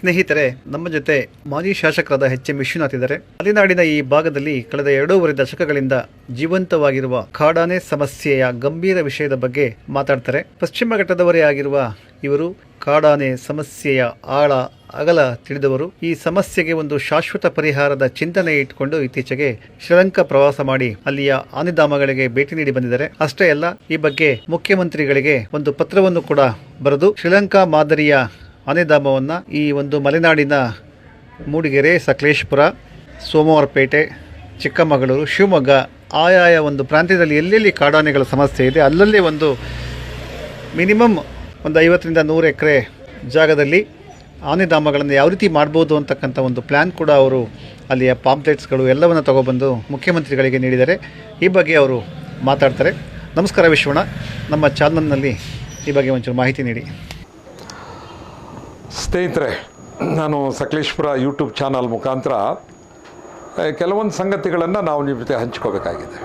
ಸ್ನೇಹಿತರೆ, ನಮ್ಮ ಜೊತೆ ಮಾಜಿ ಶಾಸಕರಾದ ಎಚ್ ಎಂ ವಿಶ್ವನಾಥ್ ಇದ್ದಾರೆ. ಮಲೆನಾಡಿನ ಈ ಭಾಗದಲ್ಲಿ ಕಳೆದ ಎರಡೂವರೆ ದಶಕಗಳಿಂದ ಜೀವಂತವಾಗಿರುವ ಕಾಡಾನೆ ಸಮಸ್ಯೆಯ ಗಂಭೀರ ವಿಷಯದ ಬಗ್ಗೆ ಮಾತಾಡ್ತಾರೆ. ಪಶ್ಚಿಮ ಘಟ್ಟದವರೇ ಆಗಿರುವ ಇವರು ಕಾಡಾನೆ ಸಮಸ್ಯೆಯ ಆಳ ಅಗಲ ತಿಳಿದವರು. ಈ ಸಮಸ್ಯೆಗೆ ಒಂದು ಶಾಶ್ವತ ಪರಿಹಾರದ ಚಿಂತನೆ ಇಟ್ಟುಕೊಂಡು ಇತ್ತೀಚೆಗೆ ಶ್ರೀಲಂಕಾ ಪ್ರವಾಸ ಮಾಡಿ ಅಲ್ಲಿಯ ಆನೆಧಾಮಗಳಿಗೆ ಭೇಟಿ ನೀಡಿ ಬಂದಿದ್ದಾರೆ. ಅಷ್ಟೇ ಅಲ್ಲ, ಈ ಬಗ್ಗೆ ಮುಖ್ಯಮಂತ್ರಿಗಳಿಗೆ ಒಂದು ಪತ್ರವನ್ನು ಕೂಡ ಬರೆದು ಶ್ರೀಲಂಕಾ ಮಾದರಿಯ ಆನೆಧಾಮವನ್ನು ಈ ಒಂದು ಮಲೆನಾಡಿನ ಮೂಡಿಗೆರೆ, ಸಕಲೇಶ್ಪುರ, ಸೋಮವಾರಪೇಟೆ, ಚಿಕ್ಕಮಗಳೂರು, ಶಿವಮೊಗ್ಗ, ಆಯಾಯ ಒಂದು ಪ್ರಾಂತ್ಯದಲ್ಲಿ ಎಲ್ಲೆಲ್ಲಿ ಕಾಡಾನೆಗಳ ಸಮಸ್ಯೆ ಇದೆ, ಅಲ್ಲಲ್ಲಿ ಒಂದು ಮಿನಿಮಮ್ ಒಂದು ಐವತ್ತರಿಂದ ನೂರು ಎಕರೆ ಜಾಗದಲ್ಲಿ ಆನೆಧಾಮಗಳನ್ನು ಯಾವ ರೀತಿ ಮಾಡ್ಬೋದು ಅಂತಕ್ಕಂಥ ಒಂದು ಪ್ಲ್ಯಾನ್ ಕೂಡ ಅವರು ಅಲ್ಲಿಯ ಪಾಂಪ್ಲೆಟ್ಸ್ಗಳು ಎಲ್ಲವನ್ನು ತಗೊಬಂದು ಮುಖ್ಯಮಂತ್ರಿಗಳಿಗೆ ನೀಡಿದ್ದಾರೆ ಈ ಬಗ್ಗೆ ಅವರು ಮಾತಾಡ್ತಾರೆ. ನಮಸ್ಕಾರ ವಿಶ್ವಣ ನಮ್ಮ ಚಾನಲ್ನಲ್ಲಿ ಈ ಬಗ್ಗೆ ಒಂಚೂರು ಮಾಹಿತಿ ನೀಡಿ. ಸ್ನೇಹಿತರೆ, ನಾನು ಸಕಲೇಶ್ಪುರ ಯೂಟ್ಯೂಬ್ ಚಾನಲ್ ಮುಖಾಂತರ ಕೆಲವೊಂದು ಸಂಗತಿಗಳನ್ನು ನಾವು ನಿಮ್ಮ ಜೊತೆ ಹಂಚ್ಕೋಬೇಕಾಗಿದೆ.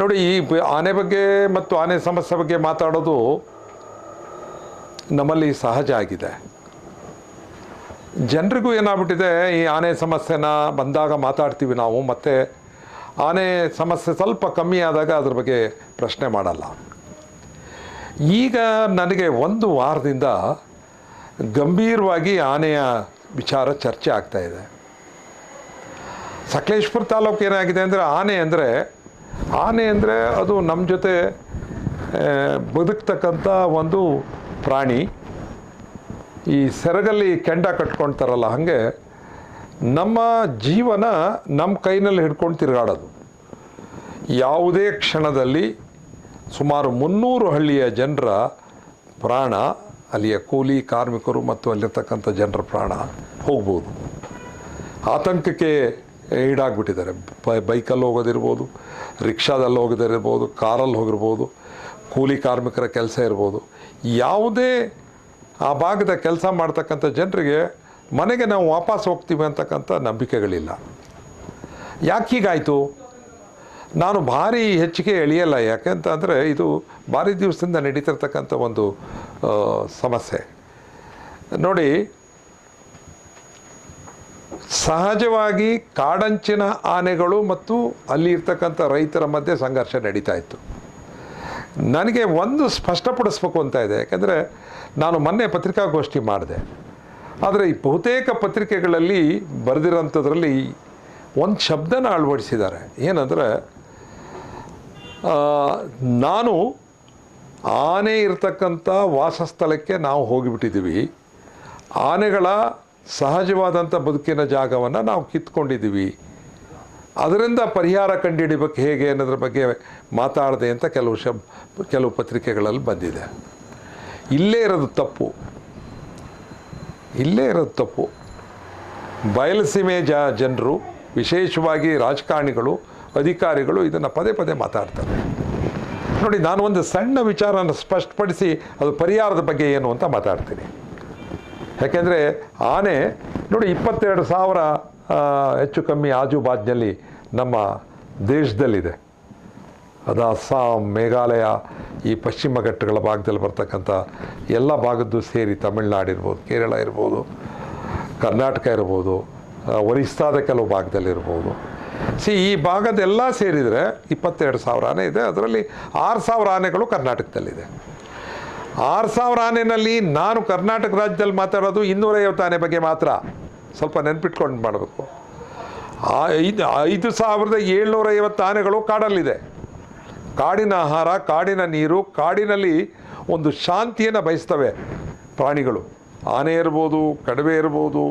ನೋಡಿ, ಈ ಆನೆ ಬಗ್ಗೆ ಮತ್ತು ಆನೆ ಸಮಸ್ಯೆ ಬಗ್ಗೆ ಮಾತಾಡೋದು ನಮ್ಮಲ್ಲಿ ಸಹಜ ಆಗಿದೆ. ಜನರಿಗೂ ಏನಾಗ್ಬಿಟ್ಟಿದೆ, ಈ ಆನೆ ಸಮಸ್ಯೆನ ಬಂದಾಗ ಮಾತಾಡ್ತೀವಿ ನಾವು, ಮತ್ತು ಆನೆ ಸಮಸ್ಯೆ ಸ್ವಲ್ಪ ಕಮ್ಮಿ ಆದಾಗ ಅದ್ರ ಬಗ್ಗೆ ಪ್ರಶ್ನೆ ಮಾಡಲ್ಲ. ಈಗ ನನಗೆ ಒಂದು ವಾರದಿಂದ ಗಂಭೀರವಾಗಿ ಆನೆಯ ವಿಚಾರ ಚರ್ಚೆ ಆಗ್ತಾ ಇದೆ. ಸಕಲೇಶ್ಪುರ ತಾಲೂಕು ಏನಾಗಿದೆ ಅಂದರೆ ಆನೆ ಅಂದರೆ ಆನೆ ಅಂದರೆ ಅದು ನಮ್ಮ ಜೊತೆ ಬದುಕ್ತಕ್ಕಂಥ ಒಂದು ಪ್ರಾಣಿ. ಈ ಸೆರಗಲ್ಲಿ ಕೆಂಡ ಕಟ್ಕೊಳ್ತಾರಲ್ಲ ಹಾಗೆ, ನಮ್ಮ ಜೀವನ ನಮ್ಮ ಕೈನಲ್ಲಿ ಹಿಡ್ಕೊಂಡು ತಿರುಗಾಡೋದು. ಯಾವುದೇ ಕ್ಷಣದಲ್ಲಿ ಸುಮಾರು ಮುನ್ನೂರು ಹಳ್ಳಿಯ ಜನರ ಪ್ರಾಣ, ಅಲ್ಲಿಯ ಕೂಲಿ ಕಾರ್ಮಿಕರು ಮತ್ತು ಅಲ್ಲಿರ್ತಕ್ಕಂಥ ಜನರ ಪ್ರಾಣ ಹೋಗ್ಬೋದು. ಆತಂಕಕ್ಕೆ ಈಡಾಗ್ಬಿಟ್ಟಿದ್ದಾರೆ. ಬೈ, ಬೈಕಲ್ಲಿ ಹೋಗೋದಿರ್ಬೋದು, ರಿಕ್ಷಾದಲ್ಲಿ ಹೋಗೋದಿರ್ಬೋದು, ಕಾರಲ್ಲಿ ಹೋಗಿರ್ಬೋದು, ಕೂಲಿ ಕಾರ್ಮಿಕರ ಕೆಲಸ ಇರ್ಬೋದು. ಯಾವುದೇ ಆ ಭಾಗದ ಕೆಲಸ ಮಾಡ್ತಕ್ಕಂಥ ಜನರಿಗೆ ಮನೆಗೆ ನಾವು ವಾಪಸ್ ಹೋಗ್ತೀವಿ ಅಂತಕ್ಕಂಥ ನಂಬಿಕೆಗಳಿಲ್ಲ. ಯಾಕೆ ಹೀಗಾಯಿತು? ನಾನು ಭಾರಿ ಹೆಚ್ಚಿಗೆ ಎಳೆಯಲ್ಲ ಯಾಕೆಂತ ಅಂದರೆ ಇದು ಭಾರಿ ದಿವಸದಿಂದ ನಡೀತಿರ್ತಕ್ಕಂಥ ಒಂದು ಸಮಸ್ಯೆ. ನೋಡಿ, ಸಹಜವಾಗಿ ಕಾಡಂಚಿನ ಆನೆಗಳು ಮತ್ತು ಅಲ್ಲಿ ಇರ್ತಕ್ಕಂಥ ರೈತರ ಮಧ್ಯೆ ಸಂಘರ್ಷ ನಡೀತಾ ಇತ್ತು. ನನಗೆ ಒಂದು ಸ್ಪಷ್ಟಪಡಿಸ್ಬೇಕು ಅಂತ ಇದೆ. ಯಾಕೆಂದರೆ ನಾನು ಮೊನ್ನೆ ಪತ್ರಿಕಾಗೋಷ್ಠಿ ಮಾಡಿದೆ. ಆದರೆ ಈ ಬಹುತೇಕ ಪತ್ರಿಕೆಗಳಲ್ಲಿ ಬರೆದಿರೋಂಥದ್ರಲ್ಲಿ ಒಂದು ಶಬ್ದನ ಅಳವಡಿಸಿದ್ದಾರೆ. ಏನಂದರೆ ನಾನು ಆನೆ ಇರತಕ್ಕಂಥ ವಾಸಸ್ಥಳಕ್ಕೆ ನಾವು ಹೋಗಿಬಿಟ್ಟಿದ್ದೀವಿ. ಆನೆಗಳ ಸಹಜವಾದಂಥ ಬದುಕಿನ ಜಾಗವನ್ನು ನಾವು ಕಿತ್ಕೊಂಡಿದ್ದೀವಿ. ಅದರಿಂದ ಪರಿಹಾರ ಕಂಡುಹಿಡಿಬೇಕು ಹೇಗೆ ಅನ್ನೋದ್ರ ಬಗ್ಗೆ ಮಾತಾಡದೆ ಅಂತ ಕೆಲವು ಶಬ್, ಕೆಲವು ಪತ್ರಿಕೆಗಳಲ್ಲಿ ಬಂದಿದೆ. ಇಲ್ಲೇ ಇರೋದು ತಪ್ಪು. ಇಲ್ಲೇ ಇರೋದು ತಪ್ಪು. ಬಯಲಸೀಮೆ ಜ, ಜನರು, ವಿಶೇಷವಾಗಿ ರಾಜಕಾರಣಿಗಳು ಅಧಿಕಾರಿಗಳು ಇದನ್ನು ಪದೇ ಪದೇ ಮಾತಾಡ್ತಾರೆ. ನೋಡಿ, ನಾನು ಒಂದು ಸಣ್ಣ ವಿಚಾರನ ಸ್ಪಷ್ಟಪಡಿಸಿ ಅದು ಪರಿಹಾರದ ಬಗ್ಗೆ ಏನು ಅಂತ ಮಾತಾಡ್ತೀನಿ. ಯಾಕೆಂದರೆ ಆನೆ, ನೋಡಿ, ಇಪ್ಪತ್ತೆರಡು ಸಾವಿರ ಹೆಚ್ಚು ಕಮ್ಮಿ ಆಜುಬಾಜ್ನಲ್ಲಿ ನಮ್ಮ ದೇಶದಲ್ಲಿದೆ. ಅದು ಅಸ್ಸಾಂ, ಮೇಘಾಲಯ, ಈ ಪಶ್ಚಿಮ ಘಟ್ಟಗಳ ಭಾಗದಲ್ಲಿ ಬರ್ತಕ್ಕಂಥ ಎಲ್ಲ ಭಾಗದ್ದು ಸೇರಿ ತಮಿಳ್ನಾಡು ಇರ್ಬೋದು, ಕೇರಳ ಇರ್ಬೋದು, ಕರ್ನಾಟಕ ಇರ್ಬೋದು ಒರಿಸ್ಸಾದ ಕೆಲವು ಭಾಗದಲ್ಲಿರ್ಬೋದು ಸಿ ಈ ಭಾಗದೆಲ್ಲ ಸೇರಿದರೆ ಇಪ್ಪತ್ತೆರಡು ಸಾವಿರ ಆನೆ ಇದೆ. ಅದರಲ್ಲಿ ಆರು ಸಾವಿರ ಆನೆಗಳು ಕರ್ನಾಟಕದಲ್ಲಿದೆ. ಆರು ಸಾವಿರ ಆನೆನಲ್ಲಿ ನಾನು ಕರ್ನಾಟಕ ರಾಜ್ಯದಲ್ಲಿ ಮಾತಾಡೋದು ಇನ್ನೂರೈವತ್ತು ಆನೆ ಬಗ್ಗೆ ಮಾತ್ರ ಸ್ವಲ್ಪ ನೆನ್ಪಿಟ್ಕೊಂಡು ಮಾಡಬೇಕು. ಐದು ಐದು ಸಾವಿರದ ಏಳ್ನೂರೈವತ್ತು ಆನೆಗಳು ಕಾಡಲ್ಲಿದೆ. ಕಾಡಿನ ಆಹಾರ, ಕಾಡಿನ ನೀರು, ಕಾಡಿನಲ್ಲಿ ಒಂದು ಶಾಂತಿಯನ್ನು ಬಯಸ್ತವೆ ಪ್ರಾಣಿಗಳು. ಆನೆ ಇರ್ಬೋದು, ಕಡವೆ ಇರ್ಬೋದು,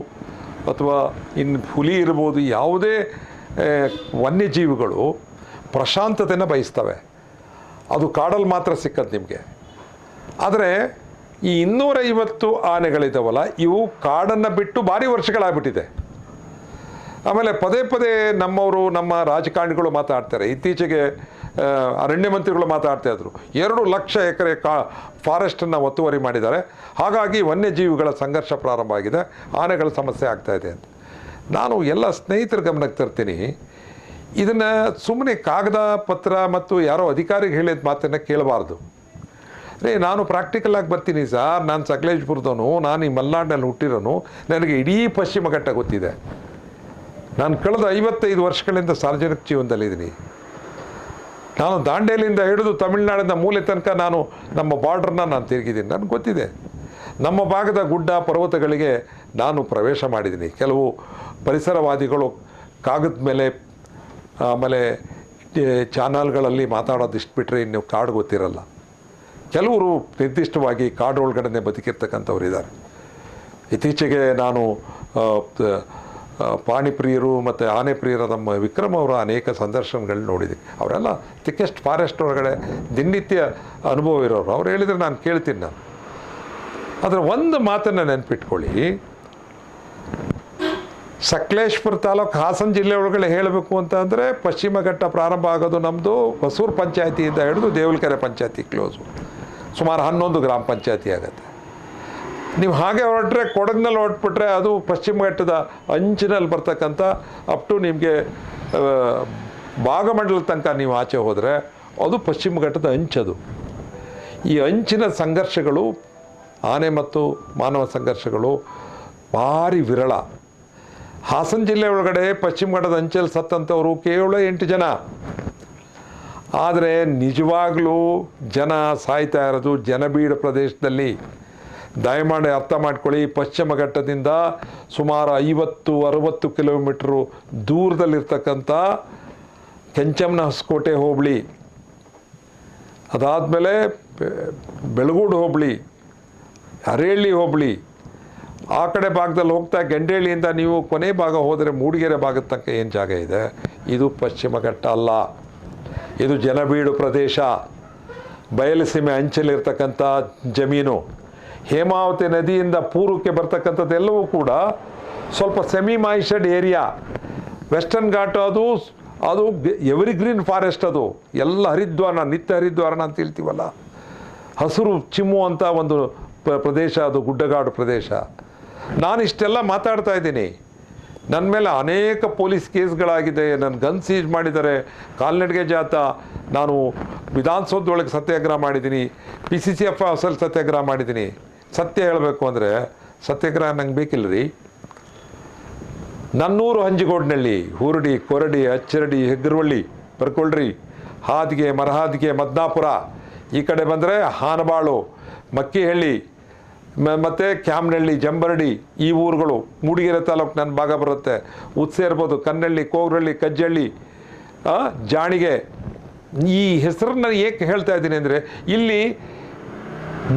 ಅಥವಾ ಇನ್ನು ಹುಲಿ ಇರ್ಬೋದು, ಯಾವುದೇ ವನ್ಯಜೀವಿಗಳು ಪ್ರಶಾಂತತೆಯನ್ನು ಬಯಸ್ತವೆ. ಅದು ಕಾಡಲ್ಲಿ ಮಾತ್ರ ಸಿಕ್ಕದು ನಿಮಗೆ. ಆದರೆ ಈ ಇನ್ನೂರೈವತ್ತು ಆನೆಗಳಿದ್ದಾವಲ್ಲ ಇವು ಕಾಡನ್ನು ಬಿಟ್ಟು ಭಾರಿ ವರ್ಷಗಳಾಗ್ಬಿಟ್ಟಿದೆ. ಆಮೇಲೆ ಪದೇ ಪದೇ ನಮ್ಮವರು, ನಮ್ಮ ರಾಜಕಾರಣಿಗಳು ಮಾತಾಡ್ತಾರೆ. ಇತ್ತೀಚೆಗೆ ಅರಣ್ಯ ಮಂತ್ರಿಗಳು ಮಾತಾಡ್ತಾ ಇದ್ರು. ಎರಡು ಲಕ್ಷ ಎಕರೆ ಕಾ, ಫಾರೆಸ್ಟನ್ನು ಒತ್ತುವರಿ ಮಾಡಿದ್ದಾರೆ. ಹಾಗಾಗಿ ವನ್ಯಜೀವಿಗಳ ಸಂಘರ್ಷ ಪ್ರಾರಂಭ ಆಗಿದೆ. ಆನೆಗಳ ಸಮಸ್ಯೆ ಆಗ್ತಾಯಿದೆ ಅಂತ. ನಾನು ಎಲ್ಲ ಸ್ನೇಹಿತರ ಗಮನಕ್ಕೆ ತರ್ತೀನಿ. ಇದನ್ನು ಸುಮ್ಮನೆ ಕಾಗದ ಪತ್ರ ಮತ್ತು ಯಾರೋ ಅಧಿಕಾರಿಗೆ ಹೇಳಿದ ಮಾತನ್ನು ಕೇಳಬಾರ್ದು. ರೇ ನಾನು ಪ್ರಾಕ್ಟಿಕಲ್ ಆಗಿ ಬರ್ತೀನಿ ಸರ್. ನಾನು ಸಕಲೇಶ್ಪುರದವನು, ನಾನು ಈ ಮಲ್ನಾಡಿನಲ್ಲಿ ಹುಟ್ಟಿರೋನು. ನನಗೆ ಇಡೀ ಪಶ್ಚಿಮ ಘಟ್ಟ ಗೊತ್ತಿದೆ. ನಾನು ಕಳೆದ ಐವತ್ತೈದು ವರ್ಷಗಳಿಂದ ಸಾರ್ವಜನಿಕ ಜೀವನದಲ್ಲಿದ್ದೀನಿ ನಾನು ದಾಂಡೇಲಿಯಿಂದ ಹಿಡಿದು ತಮಿಳುನಾಡಿನ ಮೂಲೆ ತನಕ ನಾನು ನಮ್ಮ ಬಾರ್ಡ್ರನ್ನ ನಾನು ತಿರುಗಿದ್ದೀನಿ. ನನಗೆ ಗೊತ್ತಿದೆ. ನಮ್ಮ ಭಾಗದ ಗುಡ್ಡ ಪರ್ವತಗಳಿಗೆ ನಾನು ಪ್ರವೇಶ ಮಾಡಿದ್ದೀನಿ. ಕೆಲವು ಪರಿಸರವಾದಿಗಳು ಕಾಗದ ಮೇಲೆ, ಆಮೇಲೆ ಚಾನಲ್ಗಳಲ್ಲಿ ಮಾತಾಡೋದು ಇಷ್ಟು ಬಿಟ್ಟರೆ ಇನ್ನು ಕಾಡು ಗೊತ್ತಿರಲ್ಲ. ಕೆಲವರು ನಿರ್ದಿಷ್ಟವಾಗಿ ಕಾಡು ಒಳಗಡೆ ಬದುಕಿರ್ತಕ್ಕಂಥವ್ರು ಇದ್ದಾರೆ. ಇತ್ತೀಚೆಗೆ ನಾನು ಪಾಣಿಪ್ರಿಯರು ಮತ್ತು ಆನೆ ಪ್ರಿಯರ ನಮ್ಮ ವಿಕ್ರಮ್ ಅವರ ಅನೇಕ ಸಂದರ್ಶನಗಳನ್ನ ನೋಡಿದ್ದೀನಿ. ಅವರೆಲ್ಲ ತಿಕ್ಕೆಸ್ಟ್ ಫಾರೆಸ್ಟ್ ಒಳಗಡೆ ದಿನನಿತ್ಯ ಅನುಭವ ಇರೋರು. ಅವ್ರು ಹೇಳಿದರೆ ನಾನು ಕೇಳ್ತೀನಿ ನಾನು. ಆದರೆ ಒಂದು ಮಾತನ್ನು ನೆನ್ಪಿಟ್ಕೊಳ್ಳಿ. ಸಕಲೇಶ್ಪುರ ತಾಲೂಕು ಹಾಸನ ಜಿಲ್ಲೆ ಒಳಗಡೆ ಹೇಳಬೇಕು ಅಂತ ಅಂದರೆ ಪಶ್ಚಿಮ ಘಟ್ಟ ಪ್ರಾರಂಭ ಆಗೋದು ನಮ್ಮದು ಹೊಸೂರು ಪಂಚಾಯತಿಯಿಂದ ಹಿಡಿದು ದೇವಲ್ಕೆರೆ ಪಂಚಾಯತಿ ಕ್ಲೋಸು ಸುಮಾರು ಹನ್ನೊಂದು ಗ್ರಾಮ ಪಂಚಾಯತಿ ಆಗುತ್ತೆ. ನೀವು ಹಾಗೆ ಹೊರಟ್ರೆ ಕೊಡಗಿನಲ್ಲಿ ಹೊರಟ್ಬಿಟ್ರೆ ಅದು ಪಶ್ಚಿಮ ಘಟ್ಟದ ಅಂಚಿನಲ್ಲಿ ಬರ್ತಕ್ಕಂಥ ಅಪ್ ಟು ನಿಮಗೆ ಭಾಗಮಂಡಲ ತನಕ ನೀವು ಆಚೆ ಹೋದರೆ ಅದು ಪಶ್ಚಿಮ ಘಟ್ಟದ ಅಂಚದು ಈ ಅಂಚಿನ ಸಂಘರ್ಷಗಳು, ಆನೆ ಮತ್ತು ಮಾನವ ಸಂಘರ್ಷಗಳು ಭಾರಿ ವಿರಳ. ಹಾಸನ ಜಿಲ್ಲೆ ಒಳಗಡೆ ಪಶ್ಚಿಮ ಘಟ್ಟದ ಅಂಚಲ್ಲಿ ಸತ್ತಂಥವರು ಕೇವಲ ಎಂಟು ಜನ. ಆದರೆ ನಿಜವಾಗ್ಲೂ ಜನ ಸಾಯ್ತಾ ಇರೋದು ಜನಬೀಡು ಪ್ರದೇಶದಲ್ಲಿ. ದಯಮಾಡಿ ಅರ್ಥ ಮಾಡ್ಕೊಳ್ಳಿ, ಪಶ್ಚಿಮ ಘಟ್ಟದಿಂದ ಸುಮಾರು ಐವತ್ತು, ಅರವತ್ತು ಕಿಲೋಮೀಟ್ರು ದೂರದಲ್ಲಿರ್ತಕ್ಕಂಥ ಕೆಂಚಮ್ಮನ ಹೊಸಕೋಟೆ ಹೋಬಳಿ. ಅದಾದಮೇಲೆ ಬೆಳಗೂಡು ಹೋಬಳಿ, ಅರೇಳ್ಳಿ ಹೋಬಳಿ ಆ ಕಡೆ ಭಾಗದಲ್ಲಿ ಹೋಗ್ತಾ ಗಂಡೇಳಿಯಿಂದ ನೀವು ಕೊನೆ ಭಾಗ ಹೋದರೆ ಮೂಡಿಗೆರೆ ಭಾಗದ ಏನು ಜಾಗ ಇದೆ? ಇದು ಪಶ್ಚಿಮ ಘಟ್ಟ ಅಲ್ಲ. ಇದು ಜನಬೀಡು ಪ್ರದೇಶ. ಬಯಲುಸೀಮೆ ಅಂಚಲಿರ್ತಕ್ಕಂಥ ಜಮೀನು. ಹೇಮಾವತಿ ನದಿಯಿಂದ ಪೂರ್ವಕ್ಕೆ ಬರ್ತಕ್ಕಂಥದ್ದೆಲ್ಲವೂ ಕೂಡ ಸ್ವಲ್ಪ semi moisted area western ghat ಅದು ಅದು ಎವರಿ ಗ್ರೀನ್ ಫಾರೆಸ್ಟ್ ಅದು. ಎಲ್ಲ ಹರಿದ್ವಾರ, ನಿತ್ಯ ಹರಿದ್ವಾರನ ಅಂತ ಹೇಳ್ತೀವಲ್ಲ. ಹಸಿರು ಚಿಮ್ಮು ಅಂತ ಒಂದು ಪ್ರದೇಶ ಅದು, ಗುಡ್ಡಗಾಡು ಪ್ರದೇಶ. ನಾನು ಇಷ್ಟೆಲ್ಲ ಮಾತಾಡ್ತಾ ಇದ್ದೀನಿ. ನನ್ನ ಮೇಲೆ ಅನೇಕ ಪೊಲೀಸ್ ಕೇಸ್ಗಳಾಗಿದೆ. ನನ್ನ ಗನ್ ಸೀಜ್ ಮಾಡಿದ್ದಾರೆ. ಕಾಲ್ನಡಿಗೆ ಜಾತ ನಾನು ವಿಧಾನಸೌಧದೊಳಗೆ ಸತ್ಯಾಗ್ರಹ ಮಾಡಿದ್ದೀನಿ. ಪಿ ಸಿ ಸಿ ಎಫ್ ಹೌಸಲ್ಲಿ ಸತ್ಯಾಗ್ರಹ ಮಾಡಿದ್ದೀನಿ. ಸತ್ಯ ಹೇಳಬೇಕು ಅಂದರೆ ಸತ್ಯಾಗ್ರಹ ನಂಗೆ ಬೇಕಿಲ್ಲ ರೀ ನನ್ನೂರು ಹಂಜಿಗೋಡ್ನಳ್ಳಿ, ಹೂರಡಿ, ಕೊರಡಿ, ಅಚ್ಚರಡಿ, ಹೆಗ್ಗರವಳ್ಳಿ ಬರ್ಕೊಳ್ರಿ. ಹಾದಿಗೆ ಮರಹಾದಿಗೆ ಮದ್ನಾಪುರ. ಈ ಕಡೆ ಬಂದರೆ ಹಾನಬಾಳು, ಮಕ್ಕಿಹಳ್ಳಿ ಮತ್ತೆ ಕ್ಯಾಮ್ನಹಳ್ಳಿ ಜಂಬರಡಿ ಈ ಊರುಗಳು, ಮೂಡಿಗೆರೆ ತಾಲೂಕು ನನ್ನ ಭಾಗ ಬರುತ್ತೆ. ಉತ್ಸೆ ಇರ್ಬೋದು, ಕನ್ನಳ್ಳಿ, ಕೋಗ್ರಳ್ಳಿ, ಕಜ್ಜಳ್ಳಿ ಜಾಣಿಗೆ. ಈ ಹೆಸರನ್ನ ಏಕೆ ಹೇಳ್ತಾ ಇದ್ದೀನಿ ಅಂದರೆ, ಇಲ್ಲಿ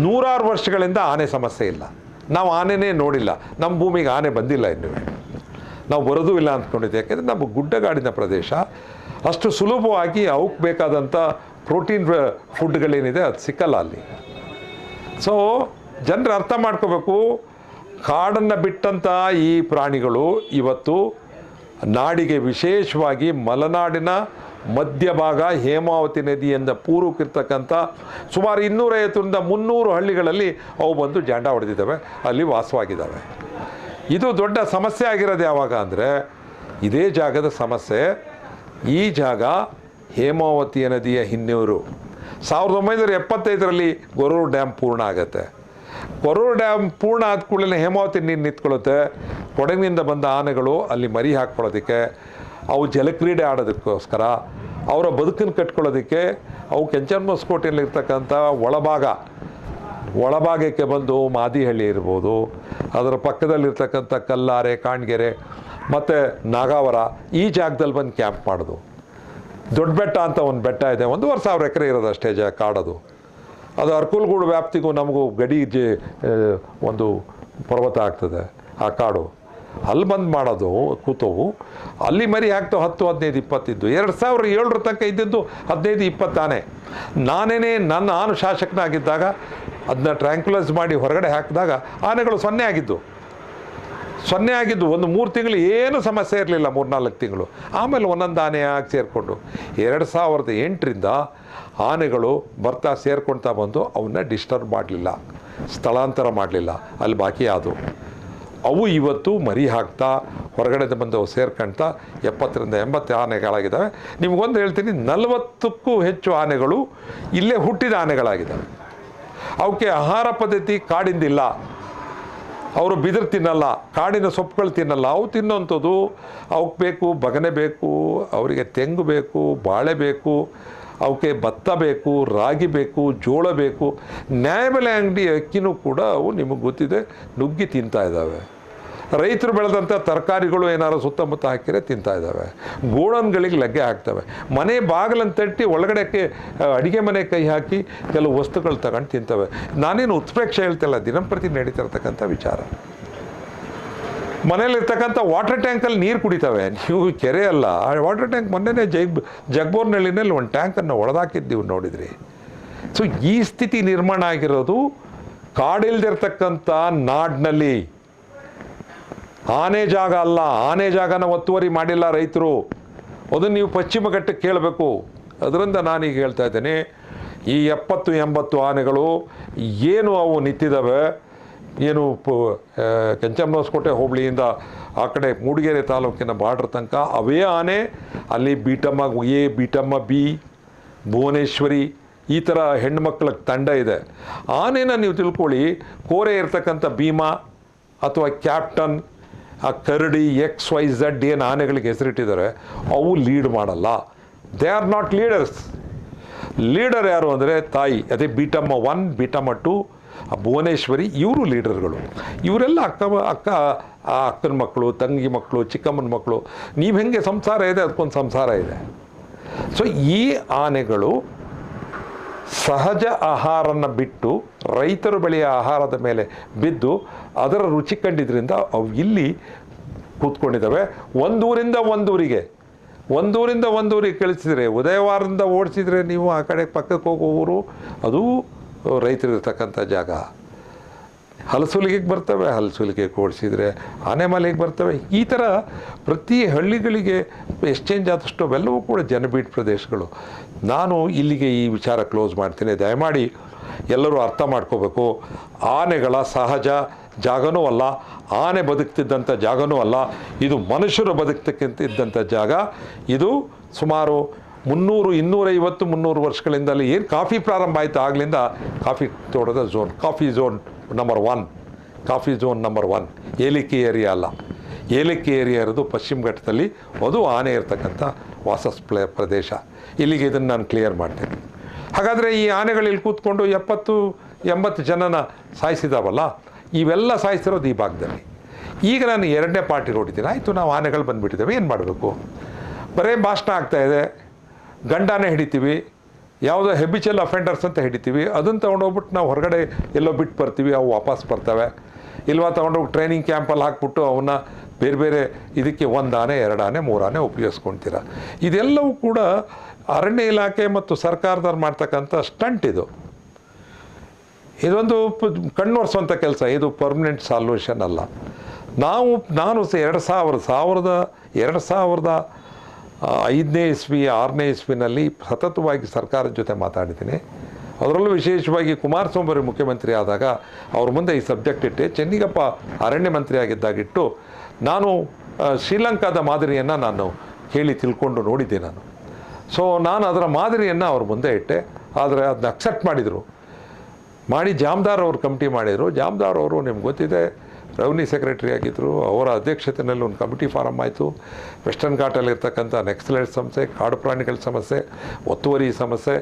ನೂರಾರು ವರ್ಷಗಳಿಂದ ಆನೆ ಸಮಸ್ಯೆ ಇಲ್ಲ. ನಾವು ಆನೆನೇ ನೋಡಿಲ್ಲ. ನಮ್ಮ ಭೂಮಿಗೆ ಆನೆ ಬಂದಿಲ್ಲ ಇನ್ನೂ. ನಾವು ಬರೋದೂ ಇಲ್ಲ ಅಂದ್ಕೊಂಡಿದ್ದೆ. ಯಾಕೆಂದರೆ ನಮ್ಮ ಗುಡ್ಡಗಾಡಿನ ಪ್ರದೇಶ ಅಷ್ಟು ಸುಲಭವಾಗಿ ಅವಕ್ಕೆ ಬೇಕಾದಂಥ ಪ್ರೋಟೀನ್ ಫುಡ್ಗಳೇನಿದೆ, ಅದು ಸಿಕ್ಕಲ್ಲ ಅಲ್ಲಿ. ಸೊ ಜನರು ಅರ್ಥ ಮಾಡ್ಕೋಬೇಕು. ಕಾಡನ್ನು ಬಿಟ್ಟಂಥ ಈ ಪ್ರಾಣಿಗಳು ಇವತ್ತು ನಾಡಿಗೆ ವಿಶೇಷವಾಗಿ ಮಲೆನಾಡಿನ ಮಧ್ಯಭಾಗ ಹೇಮಾವತಿ ನದಿಯಿಂದ ಪೂರ್ವಕ್ಕಿರ್ತಕ್ಕಂಥ ಸುಮಾರು ಇನ್ನೂರೈವತ್ತರಿಂದ ಮುನ್ನೂರು ಹಳ್ಳಿಗಳಲ್ಲಿ ಅವು ಬಂದು ಜಾಂಡ ಹೊಡೆದಿದ್ದಾವೆ, ಅಲ್ಲಿ ವಾಸವಾಗಿದ್ದಾವೆ. ಇದು ದೊಡ್ಡ ಸಮಸ್ಯೆ ಆಗಿರೋದು ಯಾವಾಗ ಅಂದರೆ, ಇದೇ ಜಾಗದ ಸಮಸ್ಯೆ, ಈ ಜಾಗ ಹೇಮಾವತಿ ನದಿಯ ಹಿನ್ನೂರು. ಸಾವಿರದ ಒಂಬೈನೂರ ಎಪ್ಪತ್ತೈದರಲ್ಲಿ ಗೊರೂರು ಡ್ಯಾಮ್ ಪೂರ್ಣ ಆಗುತ್ತೆ. ಗೊರೂರು ಡ್ಯಾಮ್ ಪೂರ್ಣ ಆದ ಕೂಡಲೇ ಹೇಮಾವತಿ ನೀರು ನಿಂತ್ಕೊಳ್ಳುತ್ತೆ. ಕೊಡಗಿನಿಂದ ಬಂದ ಆನೆಗಳು ಅಲ್ಲಿ ಮರಿ ಹಾಕ್ಕೊಳ್ಳೋದಕ್ಕೆ, ಅವು ಜಲಕ್ರೀಡೆ ಆಡೋದಕ್ಕೋಸ್ಕರ, ಅವರ ಬದುಕನ್ನು ಕಟ್ಕೊಳ್ಳೋದಕ್ಕೆ, ಅವು ಕೆಂಚನ್ಮಸ್ಕೋಟೆಯಲ್ಲಿರ್ತಕ್ಕಂಥ ಒಳಭಾಗ, ಒಳಭಾಗಕ್ಕೆ ಬಂದು ಮಾದಿಹಳ್ಳಿ ಇರ್ಬೋದು, ಅದರ ಪಕ್ಕದಲ್ಲಿರ್ತಕ್ಕಂಥ ಕಲ್ಲಾರೆ, ಕಾಣ್ಗೆರೆ, ಮತ್ತು ನಾಗಾವರ, ಈ ಜಾಗದಲ್ಲಿ ಬಂದು ಕ್ಯಾಂಪ್ ಮಾಡೋದು. ದೊಡ್ಡ ಬೆಟ್ಟ ಅಂತ ಒಂದು ಬೆಟ್ಟ ಇದೆ ಒಂದೂವರೆ ಸಾವಿರ ಎಕರೆ ಇರೋದು ಅಷ್ಟೇ ಜಾಗ ಕಾಡದು. ಅದು ಅರ್ಕುಲ್ಗೂಡು ವ್ಯಾಪ್ತಿಗೂ ನಮಗೂ ಗಡಿ ಜೆ ಒಂದು ಪರ್ವತ ಆಗ್ತದೆ, ಆ ಕಾಡು. ಅಲ್ಲಿ ಬಂದು ಮಾಡೋದು, ಕೂತವು. ಅಲ್ಲಿ ಮರಿ ಹಾಕ್ತಾವೆ ಹತ್ತು, ಹದಿನೈದು, ಇಪ್ಪತ್ತಿದ್ದು. ಎರಡು ಸಾವಿರ ಏಳರ ತನಕ ಇದ್ದಿದ್ದು ಹದಿನೈದು ಇಪ್ಪತ್ತಾನೆ ನಾನೇನೇ ನನ್ನ ಆನು ಶಾಸಕನಾಗಿದ್ದಾಗ ಅದನ್ನ ಟ್ರ್ಯಾಂಕ್ಯುಲೈಸ್ ಮಾಡಿ ಹೊರಗಡೆ ಹಾಕಿದಾಗ ಆನೆಗಳು ಸೊನ್ನೆ ಆಗಿದ್ದು. ಸೊನ್ನೆ ಆಗಿದ್ದು, ಒಂದು ಮೂರು ತಿಂಗಳು ಏನು ಸಮಸ್ಯೆ ಇರಲಿಲ್ಲ, ಮೂರ್ನಾಲ್ಕು ತಿಂಗಳು. ಆಮೇಲೆ ಒಂದೊಂದು ಆನೆ ಆಗಿ ಸೇರಿಕೊಂಡು. ಎರಡು ಸಾವಿರದ ಎಂಟರಿಂದ ಆನೆಗಳು ಬರ್ತಾ ಸೇರ್ಕೊಳ್ತಾ ಬಂದು ಅವನ್ನ ಡಿಸ್ಟರ್ಬ್ ಮಾಡಲಿಲ್ಲ, ಸ್ಥಳಾಂತರ ಮಾಡಲಿಲ್ಲ. ಅಲ್ಲಿ ಬಾಕಿ ಆದವು ಅವು ಇವತ್ತು ಮರಿ ಹಾಕ್ತಾ ಹೊರಗಡೆ ಬಂದವು ಸೇರ್ಕೊಳ್ತಾ ಎಪ್ಪತ್ತರಿಂದ ಎಂಬತ್ತು ಆನೆಗಳಾಗಿದ್ದಾವೆ. ನಿಮಗೊಂದು ಹೇಳ್ತೀನಿ, ನಲವತ್ತಕ್ಕೂ ಹೆಚ್ಚು ಆನೆಗಳು ಇಲ್ಲೇ ಹುಟ್ಟಿದ ಆನೆಗಳಾಗಿದ್ದಾವೆ. ಅವಕ್ಕೆ ಆಹಾರ ಪದ್ಧತಿ ಕಾಡಿಂದಿಲ್ಲ. ಅವರು ಬಿದಿರು ತಿನ್ನಲ್ಲ, ಕಾಡಿನ ಸೊಪ್ಪುಗಳು ತಿನ್ನಲ್ಲ. ಅವು ತಿನ್ನೋಂಥದ್ದು, ಅವಕ್ಕೆ ಬೇಕು, ಬಗನೆ ಬೇಕು, ಅವರಿಗೆ ತೆಂಗು ಬೇಕು, ಬಾಳೆ ಬೇಕು. ಅವಕ್ಕೆ ಭತ್ತ ಬೇಕು, ರಾಗಿ ಬೇಕು, ಜೋಳ ಬೇಕು. ನ್ಯಾಯಬೆಲೆ ಅಂಗಡಿ ಅಕ್ಕಿನೂ ಕೂಡ ಅವು ನಿಮಗೆ ಗೊತ್ತಿದೆ, ನುಗ್ಗಿ ತಿಂತಾ ಇದ್ದಾವೆ. ರೈತರು ಬೆಳೆದಂಥ ತರಕಾರಿಗಳು ಏನಾರು ಸುತ್ತಮುತ್ತ ಹಾಕಿದ್ರೆ ತಿಂತಾ ಇದ್ದಾವೆ. ಗೋಡನ್ಗಳಿಗೆ ಲಗ್ಗೆ ಹಾಕ್ತವೆ ಮನೆ ಬಾಗಿಲನ್ನು ತಟ್ಟಿ ಒಳಗಡೆಕ್ಕೆ ಅಡುಗೆ ಮನೆ ಕೈ ಹಾಕಿ ಕೆಲವು ವಸ್ತುಗಳು ತಗೊಂಡು ತಿಂತವೆ. ನಾನೇನು ಉತ್ಪ್ರೇಕ್ಷೆ ಹೇಳ್ತಿಲ್ಲ ದಿನಂಪ್ರತಿ ನಡೀತಿರ್ತಕ್ಕಂಥ ವಿಚಾರ. ಮನೇಲಿರ್ತಕ್ಕಂಥ ವಾಟರ್ ಟ್ಯಾಂಕಲ್ಲಿ ನೀರು ಕುಡಿತಾವೆ. ನೀವು ಕೆರೆ ಅಲ್ಲ. ಆ ವಾಟರ್ ಟ್ಯಾಂಕ್ ಮೊನ್ನೆನೇ ಜಗ್ ಜಗ್ಬೋರ್ನಳ್ಳಿನಲ್ಲಿ ಒಂದು ಟ್ಯಾಂಕನ್ನು ಒಡೆದಾಕಿದ್ದೀವಿ ನೋಡಿದ್ರಿ. ಸೊ ಈ ಸ್ಥಿತಿ ನಿರ್ಮಾಣ ಆಗಿರೋದು ಕಾಡಿಲ್ದಿರ್ತಕ್ಕಂಥ ನಾಡಿನಲ್ಲಿ. ಆನೆ ಜಾಗ ಅಲ್ಲ. ಆನೆ ಜಾಗನ ಒತ್ತುವರಿ ಮಾಡಿಲ್ಲ ರೈತರು. ಅದನ್ನು ನೀವು ಪಶ್ಚಿಮ ಘಟ್ಟಕ್ಕೆ ಕೇಳಬೇಕು. ಅದರಿಂದ ನಾನೀಗ ಹೇಳ್ತಾ ಇದ್ದೇನೆ, ಈ ಎಪ್ಪತ್ತು ಎಂಬತ್ತು ಆನೆಗಳು ಏನು ಅವು ನಿಂತಿದ್ದಾವೆ ಏನು ಕೆಂಚಮ್ಮಸ್ ಕೋಟೆ ಹೋಬಳಿಯಿಂದ ಆ ಕಡೆ ಮೂಡಿಗೆರೆ ತಾಲೂಕಿನ ಬಾರ್ಡ್ರ್ ತನಕ ಅವೇ ಆನೆ, ಅಲ್ಲಿ ಬೀಟಮ್ಮ, ಎ, ಬೀಟಮ್ಮ, ಬಿ, ಭುವನೇಶ್ವರಿ, ಈ ಥರ ಹೆಣ್ಮಕ್ಳ ತಂಡ ಇದೆ. ಆನೆನ ನೀವು ತಿಳ್ಕೊಳ್ಳಿ, ಕೋರೆ ಇರ್ತಕ್ಕಂಥ ಭೀಮಾ ಅಥವಾ ಕ್ಯಾಪ್ಟನ್, ಆ ಕರಡಿ, ಎಕ್ಸ್, ವೈ, ಝಡ್ ಏನು ಆನೆಗಳಿಗೆ ಹೆಸರಿಟ್ಟಿದ್ದಾರೆ, ಅವು ಲೀಡ್ ಮಾಡಲ್ಲ. They are not leaders. Leader ಯಾರು ಅಂದರೆ ತಾಯಿ, ಅದೇ ಬೀಟಮ್ಮ ಒನ್, ಬೀಟಮ್ಮ ಟು ಭುವನೇಶ್ವರಿ, ಇವರು ಲೀಡರ್ಗಳು. ಇವರೆಲ್ಲ ಅಕ್ಕ ಅಕ್ಕ, ಆ ಅಕ್ಕನ ಮಕ್ಕಳು, ತಂಗಿ ಮಕ್ಕಳು, ಚಿಕ್ಕಮ್ಮನ ಮಕ್ಕಳು, ನೀವು ಹೆಂಗೆ ಸಂಸಾರ ಇದೆ ಅದಕ್ಕೊಂದು ಸಂಸಾರ ಇದೆ. ಸೊ ಈ ಆನೆಗಳು ಸಹಜ ಆಹಾರನ ಬಿಟ್ಟು ರೈತರು ಬೆಳೆಯ ಆಹಾರದ ಮೇಲೆ ಬಿದ್ದು ಅದರ ರುಚಿ ಕಂಡಿದ್ರಿಂದ ಅವು ಇಲ್ಲಿ ಕೂತ್ಕೊಂಡಿದ್ದಾವೆ. ಒಂದೂರಿಂದ ಒಂದೂರಿಗೆ. ಒಂದೂರಿಂದ ಒಂದೂರಿಗೆ ಕಳಿಸಿದರೆ, ಉದಯವಾರದಿಂದ ಓಡಿಸಿದರೆ ನೀವು ಆ ಕಡೆ ಪಕ್ಕಕ್ಕೆ ಹೋಗೋ ಊರು, ಅದು ರೈತರಿರ್ತಕ್ಕಂಥ ಜಾಗ. ಹಲಸುಲಿಗೆಗೆ ಬರ್ತವೆ? ಹಲಸುಲಿಗೆ ಕೂಡಿಸಿದರೆ ಆನೆಮಲೆಗೆ ಬರ್ತವೆ? ಈ ಥರ ಪ್ರತಿ ಹಳ್ಳಿಗಳಿಗೆ ಎಕ್ಸ್ಚೇಂಜ್ ಆದಷ್ಟು ಅವೆಲ್ಲವೂ ಕೂಡ ಜನಬೀಟ್ ಪ್ರದೇಶಗಳು. ನಾನು ಇಲ್ಲಿಗೆ ಈ ವಿಚಾರ ಕ್ಲೋಸ್ ಮಾಡ್ತೀನಿ. ದಯಮಾಡಿ ಎಲ್ಲರೂ ಅರ್ಥ ಮಾಡ್ಕೋಬೇಕು. ಆನೆಗಳ ಸಹಜ ಜಾಗನೂ ಅಲ್ಲ, ಆನೆ ಬದುಕ್ತಿದ್ದಂಥ ಜಾಗನೂ ಅಲ್ಲ. ಇದು ಮನುಷ್ಯರು ಬದುಕ್ತಕ್ಕಿಂತ ಇದ್ದಂಥ ಜಾಗ. ಇದು ಸುಮಾರು ಮುನ್ನೂರು, ಇನ್ನೂರೈವತ್ತು, ಮುನ್ನೂರು ವರ್ಷಗಳಿಂದಲೇ ಏನು ಕಾಫಿ ಪ್ರಾರಂಭ ಆಯಿತು ಆಗಲಿಂದ ಕಾಫಿ ತೋಟದ zone coffee zone number one coffee zone number one ಏಲಕ್ಕಿ ಏರಿಯಾ ಅಲ್ಲ. ಏಲಕ್ಕಿ ಏರಿಯಾ ಇರೋದು ಪಶ್ಚಿಮ ಘಟ್ಟದಲ್ಲಿ ಅದು ಆನೆ ಇರತಕ್ಕಂಥ ವಾಸ ಪ್ಲೇ ಪ್ರದೇಶ. ಇಲ್ಲಿಗೆ ಇದನ್ನು ನಾನು ಕ್ಲಿಯರ್ ಮಾಡ್ತೇನೆ. ಹಾಗಾದರೆ ಈ ಆನೆಗಳಲ್ಲಿ ಕೂತ್ಕೊಂಡು ಎಪ್ಪತ್ತು, ಎಂಬತ್ತು ಜನನ ಸಾಯಿಸಿದಾವಲ್ಲ, ಇವೆಲ್ಲ ಸಾಯಿಸಿರೋದು ಈ ಭಾಗದಲ್ಲಿ. ಈಗ ನಾನು ಎರಡನೇ ಪಾರ್ಟಿ ನೋಡಿದ್ದೀನಿ ಆಯಿತು, ನಾವು ಆನೆಗಳು ಬಂದುಬಿಟ್ಟಿದ್ದೇವೆ. ಏನು ಮಾಡಬೇಕು? ಬರೀ ಭಾಷಣ ಆಗ್ತಾಯಿದೆ ಗಂಡಾನೆ ಹಿಡಿತೀವಿ, ಯಾವುದೋ ಹೆಬಿಚಲ್ ಅಫೆಂಡರ್ಸ್ ಅಂತ ಹಿಡಿತೀವಿ, ಅದನ್ನು ತೊಗೊಂಡೋಗ್ಬಿಟ್ಟು ನಾವು ಹೊರಗಡೆ ಎಲ್ಲೋ ಬಿಟ್ಟು ಬರ್ತೀವಿ, ಅವು ವಾಪಸ್ ಬರ್ತವೆ. ಇಲ್ವಾ ತೊಗೊಂಡೋಗಿ ಟ್ರೈನಿಂಗ್ ಕ್ಯಾಂಪಲ್ಲಿ ಹಾಕ್ಬಿಟ್ಟು ಅವನ್ನ ಬೇರೆ ಬೇರೆ ಇದಕ್ಕೆ ಒಂದಾನೆ, ಎರಡಾನೆ, ಮೂರಾನೇ ಉಪಯೋಗಿಸ್ಕೊಳ್ತೀರ ಇದೆಲ್ಲವೂ ಕೂಡ ಅರಣ್ಯ ಇಲಾಖೆ ಮತ್ತು ಸರ್ಕಾರದವ್ರು ಮಾಡ್ತಕ್ಕಂಥ ಸ್ಟಂಟ್ ಇದು. ಇದೊಂದು ಕಣ್ಣು ಕಣ್ಣೊರೆಸುವಂಥ ಕೆಲಸ, ಇದು ಪರ್ಮನೆಂಟ್ ಸಾಲ್ಯೂಷನ್ ಅಲ್ಲ. ನಾವು, ನಾನು ಎರಡು ಸಾವಿರ, ಸಾವಿರದ, ಎರಡು ಸಾವಿರದ ಐದನೇ ಇಸ್ವಿ ಆರನೇ ಇಸ್ವಿನಲ್ಲಿ ಸತತವಾಗಿ ಸರ್ಕಾರದ ಜೊತೆ ಮಾತಾಡಿದ್ದೀನಿ. ಅದರಲ್ಲೂ ವಿಶೇಷವಾಗಿ ಕುಮಾರಸ್ವಾಮಿ ಮುಖ್ಯಮಂತ್ರಿ ಆದಾಗ ಅವ್ರ ಮುಂದೆ ಈ ಸಬ್ಜೆಕ್ಟ್ ಇಟ್ಟೆ. ಚೆನ್ನಿಗಪ್ಪ ಅರಣ್ಯ ಮಂತ್ರಿ ಆಗಿದ್ದಾಗಿಟ್ಟು ನಾನು ಶ್ರೀಲಂಕಾದ ಮಾದರಿಯನ್ನು ನಾನು ಕೇಳಿ ತಿಳ್ಕೊಂಡು ನೋಡಿದ್ದೆ ನಾನು. ಸೊ ನಾನು ಅದರ ಮಾದರಿಯನ್ನು ಅವ್ರ ಮುಂದೆ ಇಟ್ಟೆ. ಆದರೆ ಅದನ್ನ ಅಕ್ಸೆಪ್ಟ್ ಮಾಡಿದರು. ಮಾಡಿ ಜಾಮ್ದಾರ್ ಅವರು ಕಮಿಟಿ ಮಾಡಿದರು. ಜಾಮ್ದಾರ್ ಅವರು ನಿಮ್ಗೆ ಗೊತ್ತಿದೆ ರೆವಿನ್ಯೂ ಸೆಕ್ರೆಟರಿ ಆಗಿದ್ದರು ಅವರ ಅಧ್ಯಕ್ಷತೆಯಲ್ಲಿ ಒಂದು ಕಮಿಟಿ ಫಾರಮ್ ಆಯಿತು. ವೆಸ್ಟರ್ನ್ ಘಾಟಲ್ಲಿರ್ತಕ್ಕಂಥ ನೆಕ್ಸಲೈಟ್ ಸಮಸ್ಯೆ, ಕಾಡು ಪ್ರಾಣಿಗಳ ಸಮಸ್ಯೆ, ಒತ್ತುವರಿ ಸಮಸ್ಯೆ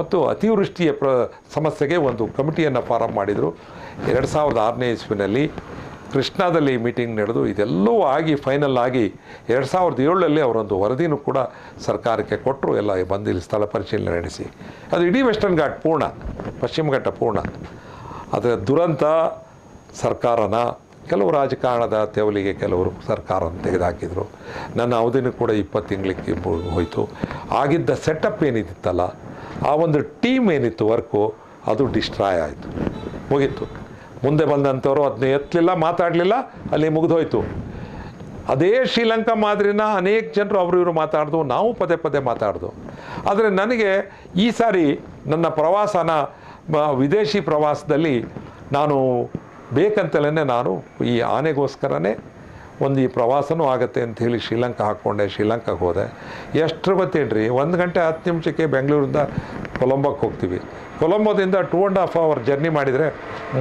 ಮತ್ತು ಅತಿವೃಷ್ಟಿಯ ಪ್ರ, ಸಮಸ್ಯೆಗೆ ಒಂದು ಕಮಿಟಿಯನ್ನು ಫಾರಮ್ ಮಾಡಿದರು. ಎರಡು ಸಾವಿರದ ಆರನೇ ಇಸ್ವಿನಲ್ಲಿ ಕೃಷ್ಣಾದಲ್ಲಿ ಮೀಟಿಂಗ್ ನಡೆದು, ಇದೆಲ್ಲವೂ ಆಗಿ ಫೈನಲ್ ಆಗಿ ಎರಡು ಸಾವಿರದ ಏಳರಲ್ಲಿ ಅವರೊಂದು ವರದಿನೂ ಕೂಡ ಸರ್ಕಾರಕ್ಕೆ ಕೊಟ್ಟರು. ಎಲ್ಲ ಬಂದು ಇಲ್ಲಿ ಸ್ಥಳ ಪರಿಶೀಲನೆ ನಡೆಸಿ. ಅದು ಇಡೀ ವೆಸ್ಟರ್ನ್ ಘಾಟ್ ಪೂರ್ಣ, ಪಶ್ಚಿಮ ಘಟ್ಟ ಪೂರ್ಣ. ಅದರ ದುರಂತ ಸರ್ಕಾರನ ಕೆಲವು ರಾಜಕಾರಣದ ತೆವಲಿಗೆ ಕೆಲವರು ಸರ್ಕಾರವನ್ನು ತೆಗೆದುಹಾಕಿದರು. ನನ್ನ ಅವಧಿನೂ ಕೂಡ ಇಪ್ಪತ್ತು ತಿಂಗಳಿಗೆ ಹೋಯಿತು. ಆಗಿದ್ದ ಸೆಟಪ್ ಏನಿತ್ತಲ್ಲ ಆ ಒಂದು ಟೀಮ್ ಏನಿತ್ತು ವರ್ಕು ಅದು ಡಿಸ್ಟ್ರಾಯ್ ಆಯಿತು. ಮುಗೀತು. ಮುಂದೆ ಬಂದಂಥವ್ರು ಅದನ್ನ ಎತ್ತಲಿಲ್ಲ, ಮಾತಾಡಲಿಲ್ಲ, ಅಲ್ಲಿ ಮುಗಿದೋಯ್ತು ಅದೇ ಶ್ರೀಲಂಕಾ ಮಾದರಿನ ಅನೇಕ ಜನರು ಅವರು ಇವರು ಮಾತಾಡ್ದು, ನಾವು ಪದೇ ಪದೇ ಮಾತಾಡ್ದು. ಆದರೆ ನನಗೆ ಈ ಸಾರಿ ನನ್ನ ಪ್ರವಾಸನ ವಿದೇಶಿ ಪ್ರವಾಸದಲ್ಲಿ ನಾನು ಬೇಕಂತಲೇ ನಾನು ಈ ಆನೆಗೋಸ್ಕರನೇ ಒಂದು ಈ ಪ್ರವಾಸನೂ ಆಗುತ್ತೆ ಅಂತ ಹೇಳಿ ಶ್ರೀಲಂಕಾ ಹಾಕ್ಕೊಂಡೆ, ಶ್ರೀಲಂಕಾಗೆ ಹೋದೆ. ಎಷ್ಟು ರೀ ಒಂದು ಗಂಟೆ ಹತ್ತು ನಿಮಿಷಕ್ಕೆ ಬೆಂಗಳೂರಿಂದ ಕೊಲಂಬೋಕ್ಕೆ ಹೋಗ್ತೀವಿ. ಕೊಲಂಬೋದಿಂದ two and half hour journey ಮಾಡಿದರೆ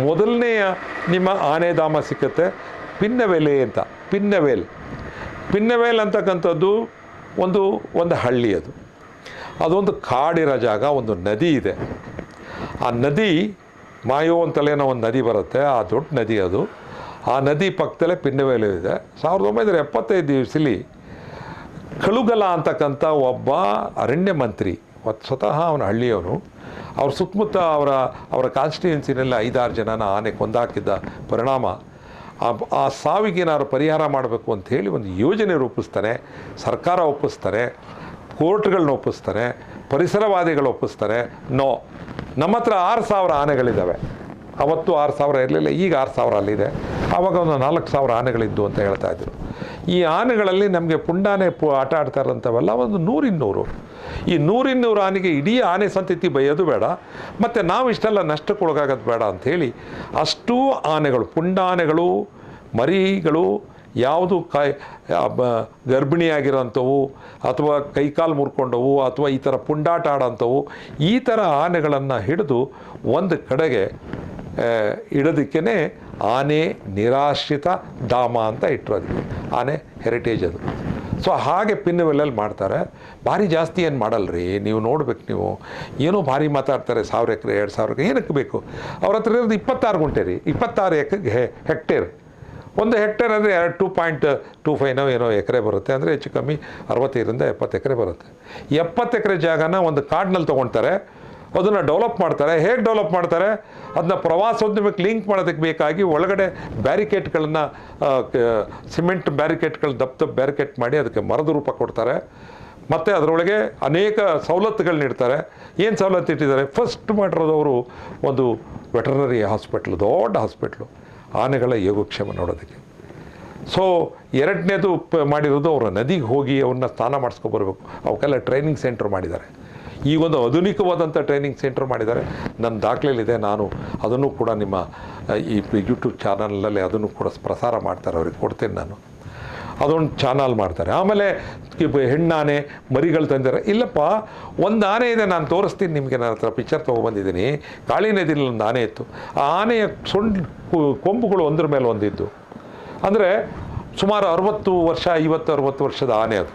ಮೊದಲನೆಯ ನಿಮ್ಮ ಆನೆಧಾಮ ಸಿಕ್ಕುತ್ತೆ ಪಿನ್ನವೆಲೆ ಅಂತ ಪಿನ್ನವೇಲ್ ಪಿನ್ನವೇಲ್ ಅಂತಕ್ಕಂಥದ್ದು ಒಂದು ಒಂದು ಹಳ್ಳಿ ಅದು. ಅದೊಂದು ಕಾಡಿರೋ ಜಾಗ, ಒಂದು ನದಿ ಇದೆ. ಆ ನದಿ ಮಾಯೋ ಅಂತಲೇನೋ ಒಂದು ನದಿ ಬರುತ್ತೆ. ಆ ದೊಡ್ಡ ನದಿ ಅದು. ಆ ನದಿ ಪಕ್ಕದಲ್ಲೇ ಪಿಂಡವೇಲು ಇದೆ ಸಾವಿರದ ಒಂಬೈನೂರ ಎಪ್ಪತ್ತೈದು ದಿವಸಲಿ ಕಳುಗಲ ಅಂತಕ್ಕಂಥ ಒಬ್ಬ ಅರಣ್ಯ ಮಂತ್ರಿ ಸ್ವತಃ ಅವನ ಹಳ್ಳಿಯವನು, ಅವ್ರ ಸುತ್ತಮುತ್ತ ಅವರ ಅವರ ಕಾನ್ಸ್ಟಿಟ್ಯೂನ್ಸಿನಲ್ಲಿ ಐದಾರು ಜನನ ಆನೆ ಕೊಂದಾಕಿದ್ದ ಪರಿಣಾಮ. ಆ ಆ ಸಾವಿಗೆ ಏನಾದ್ರು ಪರಿಹಾರ ಮಾಡಬೇಕು ಅಂಥೇಳಿ ಒಂದು ಯೋಜನೆ ರೂಪಿಸ್ತಾರೆ ಸರ್ಕಾರ ಒಪ್ಪಿಸ್ತಾರೆ, ಕೋರ್ಟ್ಗಳನ್ನ ಒಪ್ಪಿಸ್ತಾರೆ, ಪರಿಸರವಾದಿಗಳು ಒಪ್ಪಿಸ್ತಾರೆ, ನೋ. ನಮ್ಮ ಹತ್ರ ಆರು ಸಾವಿರ ಆನೆಗಳಿದ್ದಾವೆ. ಅವತ್ತು ಆರು ಸಾವಿರ ಇರಲಿಲ್ಲ, ಈಗ ಆರು ಸಾವಿರ ಅಲ್ಲಿದೆ. ಆವಾಗ ಒಂದು ನಾಲ್ಕು ಸಾವಿರ ಆನೆಗಳಿದ್ದು ಅಂತ ಹೇಳ್ತಾ ಇದ್ರು. ಈ ಆನೆಗಳಲ್ಲಿ ನಮಗೆ ಪುಂಡಾನೆ ಪು ಆಟ ಆಡ್ತಾ ಇರೋಂಥವೆಲ್ಲ ಒಂದು ನೂರಿನ್ನೂರು. ಈ ನೂರಿನ್ನೂರು ಆನೆಗೆ ಇಡೀ ಆನೆ ಸಂತತಿ ಬೈಯೋದು ಬೇಡ, ಮತ್ತು ನಾವು ಇಷ್ಟೆಲ್ಲ ನಷ್ಟಕ್ಕೊಳಗಾಗೋದು ಬೇಡ ಅಂಥೇಳಿ ಅಷ್ಟೂ ಆನೆಗಳು, ಪುಂಡಾನೆಗಳು, ಮರಿಗಳು ಯಾವುದು ಕಾಯ್ ಗರ್ಭಿಣಿಯಾಗಿರೋಂಥವು ಅಥವಾ ಕೈಕಾಲು ಮುರ್ಕೊಂಡವು ಅಥವಾ ಈ ಥರ ಪುಂಡಾಟ ಆಡೋಂಥವು, ಈ ಥರ ಆನೆಗಳನ್ನು ಹಿಡಿದು ಒಂದು ಕಡೆಗೆ ಇಡೋದಕ್ಕೇ ಆನೆ ನಿರಾಶ್ರಿತ ಧಾಮ ಅಂತ ಇಟ್ಟರು ಆನೆ ಹೆರಿಟೇಜ್ ಅದು. ಸೊ ಹಾಗೆ ಪಿನ್ವೆಲ್ಲಲ್ಲಿ ಮಾಡ್ತಾರೆ. ಭಾರಿ ಜಾಸ್ತಿ ಏನು ಮಾಡಲ್ರಿ? ನೀವು ನೋಡ್ಬೇಕು ನೀವು. ಏನೋ ಭಾರಿ ಮಾತಾಡ್ತಾರೆ, ಸಾವಿರ ಎಕರೆ, ಎರಡು ಸಾವಿರ ಏನಕ್ಕೆ ಬೇಕು? ಅವ್ರ ಹತ್ರ ಇರೋದು ಇಪ್ಪತ್ತಾರು ಗುಂಟೆ ರೀ, ಇಪ್ಪತ್ತಾರು ಎಕ್ ಹೆಕ್ಟೇರ್ ಒಂದು ಹೆಕ್ಟೇರ್ ಅಂದರೆ ಟೂ ಪಾಯಿಂಟ್ ಟೂ ಫೈನೋ ಏನೋ ಎಕರೆ ಬರುತ್ತೆ, ಅಂದರೆ ಹೆಚ್ಚು ಕಮ್ಮಿ ಅರವತ್ತೈದರಿಂದ ಎಪ್ಪತ್ತು ಎಕರೆ ಬರುತ್ತೆ. ಎಪ್ಪತ್ತು ಎಕರೆ ಜಾಗನ ಒಂದು ಕಾಡಿನಲ್ಲಿ ತೊಗೊಳ್ತಾರೆ ಅದನ್ನು ಡೆವಲಪ್ ಮಾಡ್ತಾರೆ. ಹೇಗೆ ಡೆವಲಪ್ ಮಾಡ್ತಾರೆ? ಅದನ್ನ ಪ್ರವಾಸೋದ್ಯಮಕ್ಕೆ ಲಿಂಕ್ ಮಾಡೋದಕ್ಕೆ ಬೇಕಾಗಿ ಒಳಗಡೆ ಬ್ಯಾರಿಕೇಟ್ಗಳನ್ನು ಸಿಮೆಂಟ್ ಬ್ಯಾರಿಕೇಡ್ಗಳು ದಪ್ಪ ದಪ್ಪ ಬ್ಯಾರಿಕೇಟ್ ಮಾಡಿ ಅದಕ್ಕೆ ಮರದ ರೂಪ ಕೊಡ್ತಾರೆ. ಮತ್ತು ಅದರೊಳಗೆ ಅನೇಕ ಸವಲತ್ತುಗಳು ನೀಡ್ತಾರೆ. ಏನು ಸವಲತ್ತು ಇಟ್ಟಿದ್ದಾರೆ ಫಸ್ಟ್ ಮಾಡಿರೋದವರು ಒಂದು ವೆಟರ್ನರಿ ಹಾಸ್ಪಿಟ್ಲು, ದೊಡ್ಡ ಹಾಸ್ಪಿಟ್ಲು. ಆನೆಗಳ ಯೋಗಕ್ಷೇಮ ನೋಡೋದಕ್ಕೆ. ಸೊ ಎರಡನೇದು ಮಾಡಿರೋದು ಅವರು ನದಿಗೆ ಹೋಗಿ ಅವನ್ನ ಸ್ನಾನ ಮಾಡಿಸ್ಕೊಬರ್ಬೇಕು ಅವಕ್ಕೆಲ್ಲ ಟ್ರೈನಿಂಗ್ ಸೆಂಟರ್ ಮಾಡಿದ್ದಾರೆ. ಈ ಒಂದು ಆಧುನಿಕವಾದಂಥ ಟ್ರೈನಿಂಗ್ ಸೆಂಟರ್ ಮಾಡಿದ್ದಾರೆ. ನನ್ನ ದಾಖಲೆಯಲ್ಲಿದೆ. ನಾನು ಅದನ್ನು ಕೂಡ ನಿಮ್ಮ ಈ ಯೂಟ್ಯೂಬ್ ಚಾನಲ್ನಲ್ಲಿ ಅದನ್ನು ಕೂಡ ಪ್ರಸಾರ ಮಾಡ್ತಾರೆ. ಅವ್ರಿಗೆ ಕೊಡ್ತೇನೆ ನಾನು. ಅದೊಂದು ಚಾನಲ್ ಮಾಡ್ತಾರೆ. ಆಮೇಲೆ ಹೆಣ್ಣಾನೆ, ಮರಿಗಳು ತಂದಿದ್ದಾರೆ. ಇಲ್ಲಪ್ಪ, ಒಂದು ಆನೆ ಇದೆ, ನಾನು ತೋರಿಸ್ತೀನಿ ನಿಮಗೆ ನನ್ನ ಹತ್ರ ಪಿಕ್ಚರ್ ತೊಗೊಬಂದಿದ್ದೀನಿ ಕಾಳಿ ನದಿಯಲ್ಲಿ ಒಂದು ಆನೆ ಇತ್ತು. ಆ ಆನೆಯ ಸೊಂಡ್ ಕೊಂಬುಗಳು ಒಂದ್ರ ಮೇಲೆ ಒಂದಿದ್ದು. ಅಂದರೆ ಸುಮಾರು ಅರವತ್ತು ವರ್ಷ, ಐವತ್ತು, ಅರವತ್ತು ವರ್ಷದ ಆನೆ ಅದು.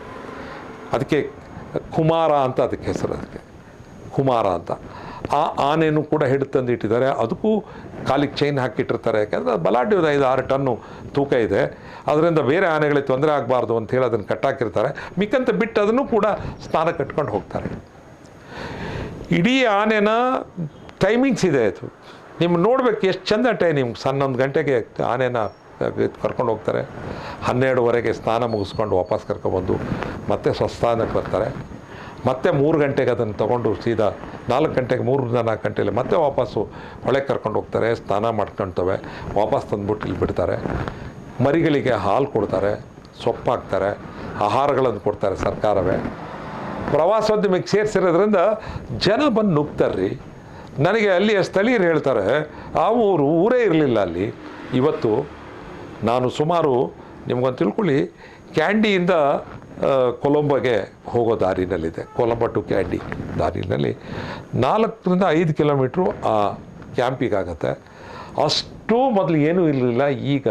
ಅದಕ್ಕೆ ಕುಮಾರ ಅಂತ ಅದಕ್ಕೆ ಹೆಸರು ಅದಕ್ಕೆ. ಕುಮಾರ ಅಂತ. ಆ ಆನೆಯನ್ನು ಕೂಡ ಹಿಡಿದು ತಂದಿಟ್ಟಿದ್ದಾರೆ. ಅದಕ್ಕೂ ಕಾಲಿಗೆ ಚೈನ್ ಹಾಕಿಟ್ಟಿರ್ತಾರೆ. ಯಾಕೆಂದರೆ ಅದು ಬಲಾಢ್ಯ ಒಂದು ಐದು ಆರು ಟನ್ನು ತೂಕ ಇದೆ. ಅದರಿಂದ ಬೇರೆ ಆನೆಗಳಿಗೆ ತೊಂದರೆ ಆಗಬಾರ್ದು ಅಂತ ಹೇಳಿ ಅದನ್ನು ಕಟ್ಟಾಕಿರ್ತಾರೆ. ಮಿಕ್ಕಂತ ಬಿಟ್ಟು ಅದನ್ನು ಕೂಡ ಸ್ನಾನ ಕಟ್ಕೊಂಡು ಹೋಗ್ತಾರೆ. ಇಡೀ ಆನೆನ ಟೈಮಿಂಗ್ಸ್ ಇದೆ ಅದು. ನಿಮ್ಗೆ ನೋಡ್ಬೇಕು ಎಷ್ಟು ಚಂದ ಟೈಮಿಂಗ್ ಹನ್ನೊಂದು ಗಂಟೆಗೆ ಆನೆನ ಕರ್ಕೊಂಡು ಹೋಗ್ತಾರೆ. ಹನ್ನೆರಡುವರೆಗೆ ಸ್ನಾನ ಮುಗಿಸ್ಕೊಂಡು ವಾಪಸ್ ಕರ್ಕೊಬಂದು ಮತ್ತೆ ಸ್ವಸ್ಥಾನಕ್ಕೆ ಬರ್ತಾರೆ. ಮತ್ತೆ ಮೂರು ಗಂಟೆಗೆ ಅದನ್ನು ತಗೊಂಡು ಸೀದಾ ನಾಲ್ಕು ಗಂಟೆಗೆ ಮೂರರಿಂದ ನಾಲ್ಕು ಗಂಟೆಯಲ್ಲಿ ಮತ್ತೆ ವಾಪಸ್ಸು ಹೊಳೆ ಕರ್ಕೊಂಡು ಹೋಗ್ತಾರೆ, ಸ್ನಾನ ಮಾಡ್ಕೊಳ್ತವೆ ವಾಪಸ್ ತಂದುಬಿಟ್ಟು ಇಲ್ಲಿ ಬಿಡ್ತಾರೆ. ಮರಿಗಳಿಗೆ ಹಾಲು ಕೊಡ್ತಾರೆ ಸೊಪ್ಪು ಹಾಕ್ತಾರೆ ಆಹಾರಗಳನ್ನು ಕೊಡ್ತಾರೆ ಸರ್ಕಾರವೇ. ಪ್ರವಾಸೋದ್ಯಮಕ್ಕೆ ಸೇರಿಸಿರೋದ್ರಿಂದ ಜನ ಬಂದು ನುಗ್ತಾರ್ರಿ ನನಗೆ ಅಲ್ಲಿಯ ಸ್ಥಳೀಯರು ಹೇಳ್ತಾರೆ, ಆ ಊರು ಊರೇ ಇರಲಿಲ್ಲ ಅಲ್ಲಿ. ಇವತ್ತು ನಾನು ಸುಮಾರು ನಿಮ್ಗೊಂದು ತಿಳ್ಕೊಳ್ಳಿ, ಕ್ಯಾಂಡಿಯಿಂದ ಕೊಲಂಬೋಗೆ ಹೋಗೋ ದಾರಿನಲ್ಲಿದೆ. ಕೊಲಂಬೋ ಟು ಕ್ಯಾಂಡಿ ದಾರಿನಲ್ಲಿ. ನಾಲ್ಕರಿಂದ ಐದು ಕಿಲೋಮೀಟ್ರು, ಆ ಕ್ಯಾಂಪಿಗಾಗತ್ತೆ ಅಷ್ಟು ಮೊದಲು ಏನೂ ಇರಲಿಲ್ಲ. ಈಗ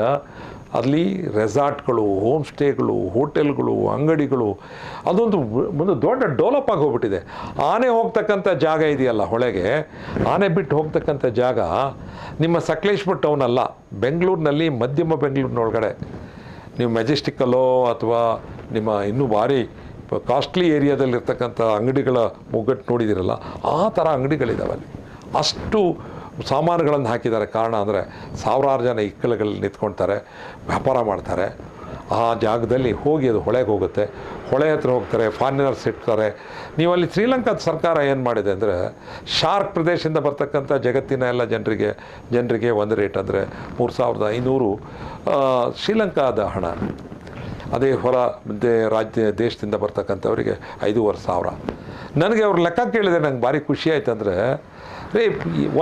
ಅಲ್ಲಿ ರೆಸಾರ್ಟ್ಗಳು, ಹೋಮ್ ಸ್ಟೇಗಳು, ಹೋಟೆಲ್ಗಳು, ಅಂಗಡಿಗಳು, ಅದೊಂದು ಒಂದು ದೊಡ್ಡ ಡೆವಲಪ್ ಆಗಿ ಹೋಗ್ಬಿಟ್ಟಿದೆ. ಆನೆ ಹೋಗ್ತಕ್ಕಂಥ ಜಾಗ ಇದೆಯಲ್ಲ ಹೊಳೆಗೆ. ಆನೆ ಬಿಟ್ಟು ಹೋಗ್ತಕ್ಕಂಥ ಜಾಗ ನಿಮ್ಮ ಸಕಲೇಶ್ಪುರ ಟೌನ್ ಅಲ್ಲ. ಬೆಂಗಳೂರಿನಲ್ಲಿ ಮಧ್ಯಮ ಬೆಂಗಳೂರಿನೊಳಗಡೆ. ನೀವು ಮೆಜೆಸ್ಟಿಕ್ಕಲ್ಲೋ ಅಥವಾ ನಿಮ್ಮ ಇನ್ನೂ ಭಾರಿ ಕಾಸ್ಟ್ಲಿ ಏರಿಯಾದಲ್ಲಿರ್ತಕ್ಕಂಥ ಅಂಗಡಿಗಳ ಮುಗ್ಗಟ್ಟು ನೋಡಿದಿರಲ್ಲ ಆ ಥರ ಅಂಗಡಿಗಳಿದ್ದಾವೆ ಅಲ್ಲಿ. ಅಷ್ಟು ಸಾಮಾನುಗಳನ್ನು ಹಾಕಿದ್ದಾರೆ. ಕಾರಣ ಅಂದರೆ ಸಾವಿರಾರು ಜನ ಇಕ್ಕಲಗಳಲ್ಲಿ ನಿಂತ್ಕೊಳ್ತಾರೆ, ವ್ಯಾಪಾರ ಮಾಡ್ತಾರೆ. ಆ ಜಾಗದಲ್ಲಿ ಹೋಗಿ ಅದು ಹೊಳೆಗೆ ಹೋಗುತ್ತೆ. ಹೊಳೆ ಹತ್ರ ಹೋಗ್ತಾರೆ ಫಾರಿನರ್ಸ್ ಇಡ್ತಾರೆ ನೀವು ಅಲ್ಲಿ ಶ್ರೀಲಂಕಾದ ಸರ್ಕಾರ ಏನು ಮಾಡಿದೆ ಅಂದರೆ, ಶಾರ್ಕ್ ಪ್ರದೇಶದಿಂದ ಬರ್ತಕ್ಕಂಥ ಜಗತ್ತಿನ ಎಲ್ಲ ಜನರಿಗೆ ಜನರಿಗೆ ಒಂದು ರೇಟ್ ಅಂದರೆ ಮೂರು ಸಾವಿರದ ಐನೂರು ಶ್ರೀಲಂಕಾದ ಹಣ. ಅದೇ ಹೊರ ದೇ ರಾಜ್ಯ, ದೇಶದಿಂದ ಬರ್ತಕ್ಕಂಥವರಿಗೆ ಐದೂವರೆ ಸಾವಿರ. ನನಗೆ ಅವ್ರ ಲೆಕ್ಕ ಕೇಳಿದೆ ನಂಗೆ ಭಾರಿ ಖುಷಿ ಆಯ್ತು ಅಂದರೆ ರೀ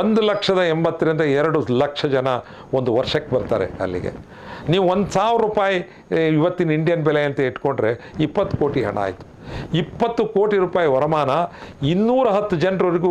ಒಂದು ಲಕ್ಷದ ಎಂಬತ್ತರಿಂದ ಎರಡು ಲಕ್ಷ ಜನ ಒಂದು ವರ್ಷಕ್ಕೆ ಬರ್ತಾರೆ ಅಲ್ಲಿಗೆ. ನೀವು ಒಂದು ಸಾವಿರ ರೂಪಾಯಿ ಇವತ್ತಿನ ಇಂಡಿಯನ್ ಬೆಲೆ ಅಂತ ಇಟ್ಕೊಂಡ್ರೆ ಇಪ್ಪತ್ತು ಕೋಟಿ ಹಣ ಆಯಿತು. ಇಪ್ಪತ್ತು ಕೋಟಿ ರೂಪಾಯಿ ವರಮಾನ ಇನ್ನೂರ ಹತ್ತು ಜನರವರೆಗೂ